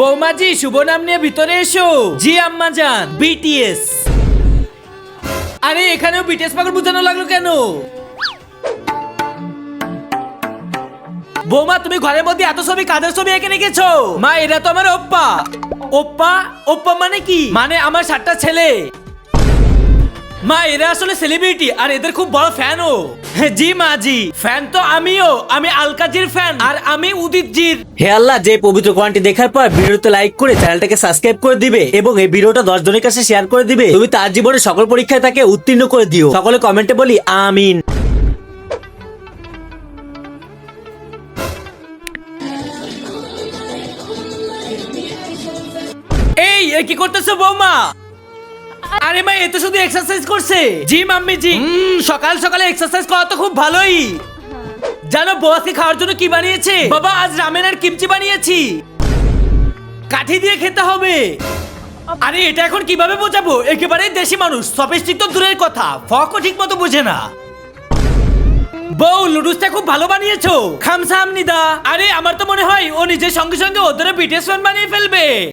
বৌমাজি, শুভ নাম নিয়ে ভিতরে এসো। জি, আম্মা যান বিটিএস আরে, এখানেও বিটিএস পাগল বুঝানো লাগল কেন? বৌমা, তুমি ঘরের মধ্যে এত ছবি, কাদের ছবি এঁকে রেখেছো? মা, এরা তো আমার ওপ্পা। ওপ্পা ওপ্পা মানে কি? মানে আমার সাতটা ছেলে। মা, এরা আসলে সেলিব্রিটি আর এদের খুব বড় ফ্যানও জি মা জি। ফ্যান তো আমিও আমি আলকাজির ফ্যান। আর আমি উদিত জির। হে আল্লাহ যে পবিত্র কোরআনটি দেখার পর ভিডিওতে লাইক করে চ্যানেলটাকে সাবস্ক্রাইব করে দিবে এবং এই ভিডিওটা দশ জনের কাছে শেয়ার করে দিবে। তুমি তার জীবনে সকল পরীক্ষায় তাকে উত্তীর্ণ করে দিও। সকলে কমেন্টে বলি আমিন। এই কি করতেছো বৌমা? আরে মা এ তো শুধু এক্সারসাইজ করছে। জি মাম্মি জি। সকাল সকালে এক্সারসাইজ করা তো খুব ভালোই। জানো আজকে খাওয়ার জন্য কি বানিয়েছে? বাবা আজ রামেন আর কিমচি বানিয়েছি। কাঠি দিয়ে খেতে হবে। আরে এটা এখন কীভাবে বোঝাবো? একেবারে দেশি মানুষ সপেস্টিক তো দূরের কথা। ফকও ঠিক মতো বোঝে না। বউ লুডুসটা খুব ভালো বানিয়েছো। খামসাম নিদা। আরে আমার তো মনে হয় ও নিজের সঙ্গে সঙ্গে ওদের বিটিএস ফ্যান বানিয়ে ফেলবে।